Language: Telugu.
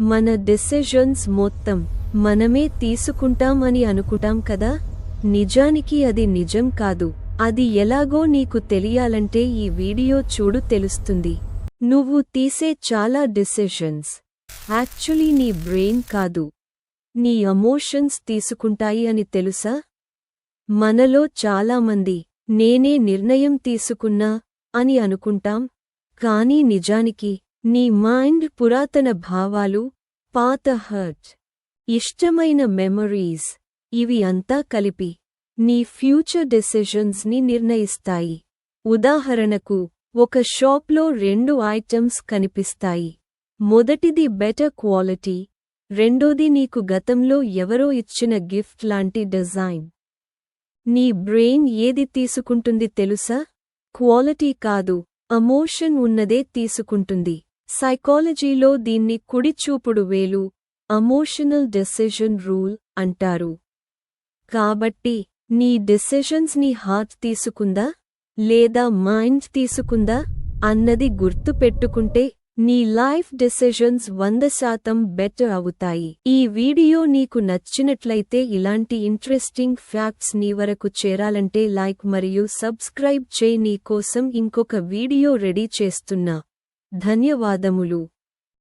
మన డెసిషన్స్ మొత్తం మనమే తీసుకుంటాం అని అనుకుంటాం కదా? నిజానికి అది నిజం కాదు. అది ఎలాగో నీకు తెలియాలంటే ఈ వీడియో చూడు తెలుస్తుంది. నువ్వు తీసే చాలా డెసిషన్స్ యాక్చువల్లీ నీ బ్రెయిన్ కాదు. నీ ఎమోషన్స్ తీసుకుంటాయి అని తెలుసా? మనలో చాలామంది నేనే నిర్ణయం తీసుకున్నా అని అనుకుంటాం. కానీ నిజానికి నీ మైండ్ పురాతన భావాలు పాత హర్ట్ ఇష్టమైన మెమరీస్ ఇవి అంతా కలిపి నీ ఫ్యూచర్ డెసిషన్స్ని నిర్ణయిస్తాయి. ఉదాహరణకు ఒక షాప్లో రెండు ఐటమ్స్ కనిపిస్తాయి. మొదటిది బెటర్ క్వాలిటీ రెండోది నీకు గతంలో ఎవరో ఇచ్చిన గిఫ్ట్ లాంటి డిజైన్. నీ బ్రెయిన్ ఏది తీసుకుంటుంది తెలుసా? క్వాలిటీ కాదు అమోషన్ ఉన్నదే తీసుకుంటుంది. సైకాలజీలో దీన్ని కుడిచూపుడు వేలు అమోషనల్ డెసిషన్ రూల్ అంటారు. కాబట్టి నీ డెసిషన్స్ నీ హార్ట్ తీసుకుందా? లేదా మైండ్ తీసుకుందా? అన్నది గుర్తు పెట్టుకుంటే నీ లైఫ్ డెసిషన్స్ వంద శాతం బెటర్ అవుతాయి. ఈ వీడియో నీకు నచ్చినట్లయితే ఇలాంటి ఇంట్రెస్టింగ్ ఫ్యాక్ట్స్ నీ వరకు చేరాలంటే లైక్ మరియు సబ్స్క్రైబ్ చేయి. నీ కోసం ఇంకొక వీడియో రెడీ చేస్తున్నా. ధన్యవాదములు.